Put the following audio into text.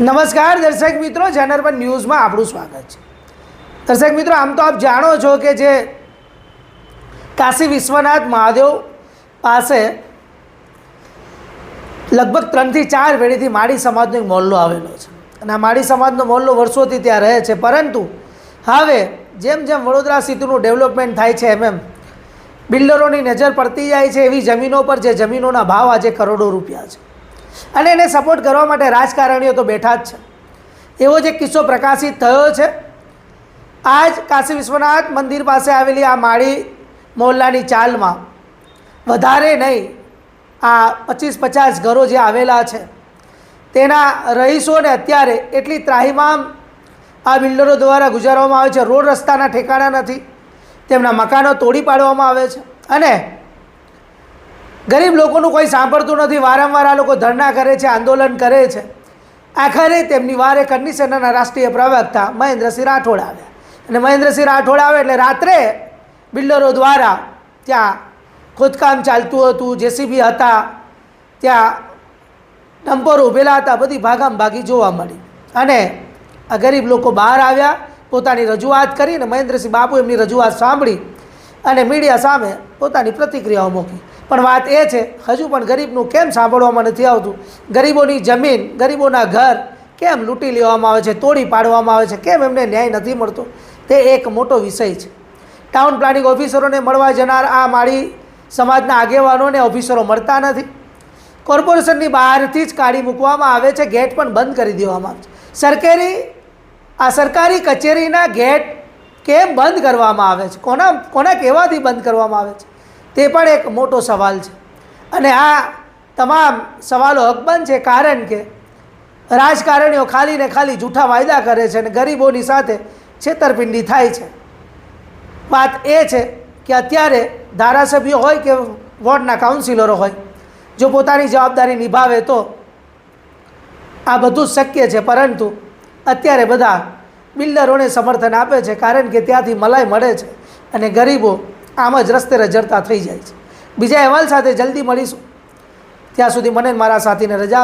નમસ્કાર, દર્શક મિત્રો. જનરબન ન્યૂઝમાં આપણું સ્વાગત છે. દર્શક મિત્રો, આમ તો આપ જાણો છો કે જે કાશી વિશ્વનાથ મહાદેવ પાસે લગભગ ત્રણથી ચાર પેઢીથી માળી સમાજનો એક મોહલ્લો આવેલો છે. અને આ માળી સમાજનો મોહલ્લો વર્ષોથી ત્યાં રહે છે. પરંતુ હવે જેમ જેમ વડોદરા સિટીનું ડેવલપમેન્ટ થાય છે, એમ એમ બિલ્ડરોની નજર પડતી જાય છે. એવી જમીનો પર જે જમીનોના ભાવ આજે કરોડો રૂપિયા છે. અને એને સપોર્ટ કરવા માટે રાજકારણીઓ તો બેઠા જ છે. એવો જ કિસ્સો પ્રકાશિત થયો છે. આજ કાશી વિશ્વનાથ મંદિર પાસે આવેલી આ માળી મોહલ્લાની ચાલમાં વધારે નહીં, આ પચીસ પચાસ ઘરો જે આવેલા છે, તેના રહીશોને અત્યારે એટલી ત્રાહીમામ આ બિલ્ડરો દ્વારા ગુજારવામાં આવે છે. રોડ રસ્તાના ઠેકાણા નથી, તેમના મકાનો તોડી પાડવામાં આવે છે. અને ગરીબ લોકોનું કોઈ સાંભળતું નથી, વારંવાર આ લોકો ધરણા કરે છે, આંદોલન કરે છે. આખરે તેમની વારે કન્ડિશનરના રાષ્ટ્રીય પ્રવક્તા મહેન્દ્રસિંહ રાઠોડ આવ્યા. અને મહેન્દ્રસિંહ રાઠોડ આવે એટલે રાત્રે બિલ્ડરો દ્વારા ત્યાં ખોદકામ ચાલતું હતું, જેસીબી હતા, ત્યાં ડમ્પરો ઊભેલા હતા, બધી ભાગામ ભાગી જોવા મળી. અને આ ગરીબ લોકો બહાર આવ્યા, પોતાની રજૂઆત કરીને મહેન્દ્રસિંહ બાપુ એમની રજૂઆત સાંભળી અને મીડિયા સામે પોતાની પ્રતિક્રિયાઓ મૂકી પણ વાત એ છે, હજુ પણ ગરીબનું કેમ સાંભળવામાં નથી આવતું? ગરીબોની જમીન, ગરીબોના ઘર કેમ લૂંટી લેવામાં આવે છે, તોડી પાડવામાં આવે છે, કેમ એમને ન્યાય નથી મળતો? તે એક મોટો વિષય છે. ટાઉન પ્લાનિંગ ઓફિસરોને મળવા જનાર આ માળી સમાજના આગેવાનોને ઓફિસરો મળતા નથી. કોર્પોરેશનની બહારથી જ કાઢી મૂકવામાં આવે છે, ગેટ પણ બંધ કરી દેવામાં આવે છે. સરકારી, આ સરકારી કચેરીના ગેટ કેમ બંધ કરવામાં આવે છે? કોના કોના કહેવાથી બંધ કરવામાં આવે છે? તે પણ એક મોટો સવાલ છે. અને આ તમામ સવાલો હકબંધ છે કારણ કે રાજકારણીઓ ખાલી ને ખાલી જૂઠા વાયદા કરે છે અને ગરીબોની સાથે છેતરપિંડી થાય છે. વાત એ છે કે અત્યારે ધારાસભ્યો હોય કે વોર્ડના કાઉન્સિલરો હોય, જો પોતાની જવાબદારી નિભાવે તો આ બધું શક્ય છે, પરંતુ અત્યારે બધા બિલ્ડરોને સમર્થન આપે છે, કારણ કે ત્યાંથી મલાઈ મળે છે અને ગરીબો આમ જ રસ્તે રજડતા થઈ જાય છે. બીજા અહેવાલ સાથે જલ્દી મળીશું. ત્યાં સુધી મને મારા સાથીને રજા